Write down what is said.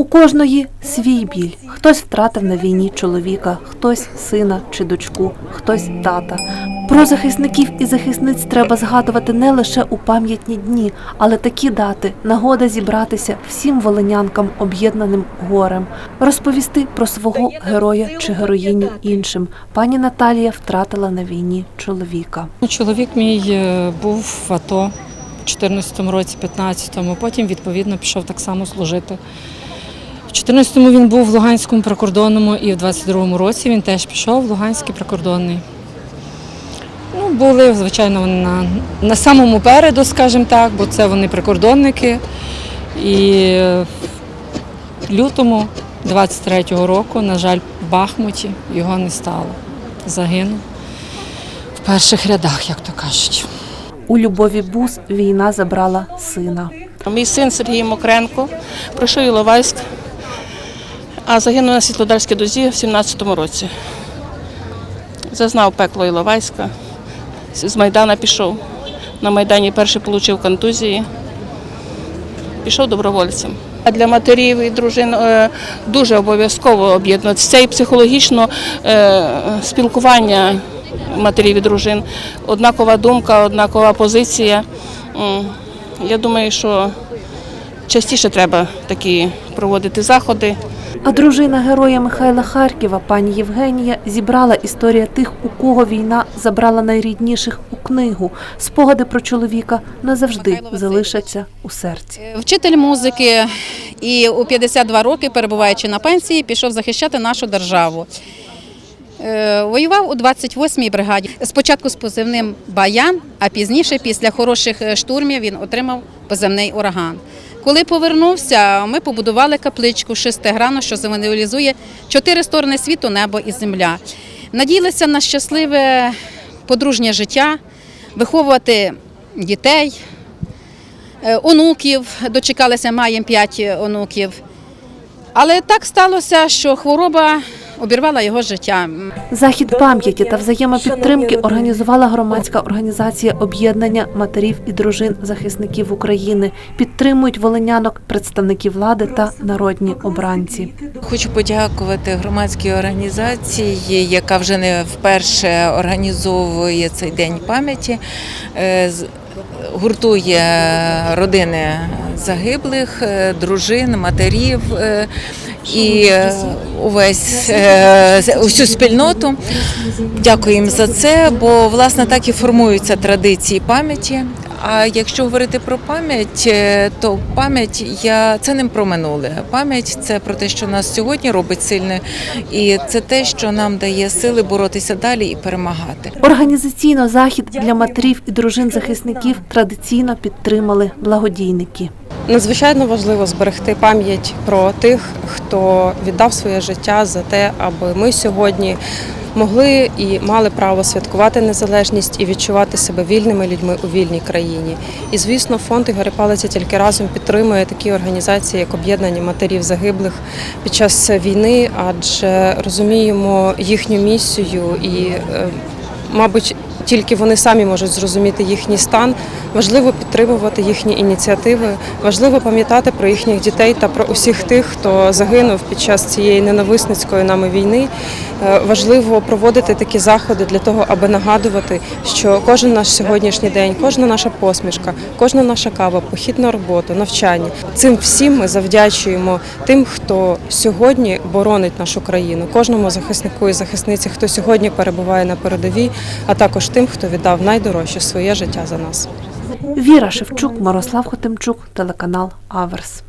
У кожної свій біль. Хтось втратив на війні чоловіка, хтось сина чи дочку, хтось тата. Про захисників і захисниць треба згадувати не лише у пам'ятні дні, але такі дати нагода зібратися всім волинянкам, об'єднаним горем, розповісти про свого героя чи героїню іншим. Пані Наталія втратила на війні чоловіка. Ну, Чоловік мій е, був в АТО в 14-му році, 15-му, потім відповідно пішов так само служити. В 14-му він був в Луганському прикордонному і в 22-му році він теж пішов в Луганський прикордонний. Ну, були, звичайно, вони на, на самому переду, скажімо так, бо це вони прикордонники. І в лютому 23-го року, на жаль, в Бахмуті його не стало. Загинув в перших рядах, як то кажуть. У Любові Бус війна забрала сина. Мій син Сергій Мокренко пройшов Іловайськ, а загинув на Світлодарській дозі в 17-му році. Зазнав пекло Іловайська, з Майдана пішов. На Майдані перший отримав контузії, пішов добровольцем. А для матерів і дружин е, дуже обов'язково об'єднуватися. Це і психологічно е, спілкування матерів і дружин. Однакова думка, однакова позиція. Я думаю, що частіше треба такі проводити заходи. А дружина героя Михайла Харківа, пані Євгенія, зібрала історія тих, у кого війна забрала найрідніших у книгу. Спогади про чоловіка назавжди залишаться у серці. Вчитель музики і у 52 роки, перебуваючи на пенсії, пішов захищати нашу державу. Е, Воював у 28-й бригаді. Спочатку з позивним Баян, а пізніше, після хороших е, штурмів, він отримав позивний ураган. Коли повернувся, ми побудували капличку шестигранну, що символізує чотири сторони світу, небо і земля. Надіялися на щасливе подружнє життя, виховувати дітей, Е, онуків, дочекалися, маємо п'ять онуків. Але так сталося, що хвороба обірвала його життя. Захід пам'яті та взаємопідтримки організувала громадська організація об'єднання матерів і дружин захисників України. Підтримують волинянок представники влади та народні обранці. Хочу подякувати громадській організації, яка вже не вперше організовує цей день пам'яті, е, з- гуртує родини загиблих, е, дружин, матерів. І е, увесь е, усю спільноту дякую їм за це, бо власне так і формуються традиції пам'яті. А якщо говорити про пам'ять, е, то пам'ять я це не про минуле. Пам'ять це про те, що нас сьогодні робить сильною, і це те, що нам дає сили боротися далі і перемагати. Організаційно захід для матерів і дружин захисників традиційно підтримали благодійники. Надзвичайно важливо зберегти пам'ять про тих, хто віддав своє життя за те, аби ми сьогодні могли і мали право святкувати незалежність і відчувати себе вільними людьми у вільній країні. І звісно, фонд Ігоря Палиця тільки разом підтримує такі організації, як об'єднання матерів загиблих під час війни, адже розуміємо їхню місію і, е, мабуть. Тільки вони самі можуть зрозуміти їхній стан. Важливо підтримувати їхні ініціативи, важливо пам'ятати про їхніх дітей та про усіх тих, хто загинув під час цієї ненависницької нами війни. Е, Важливо проводити такі заходи для того, аби нагадувати, що кожен наш сьогоднішній день, кожна наша посмішка, кожна наша кава, похід на роботу, навчання цим всім ми завдячуємо тим, хто сьогодні боронить нашу країну, кожному захиснику і захисниці, хто сьогодні перебуває на передовій, а також тим, хто віддав найдорожче своє життя за нас. Віра Шевчук, Мирослав Хотимчук, телеканал Аверс.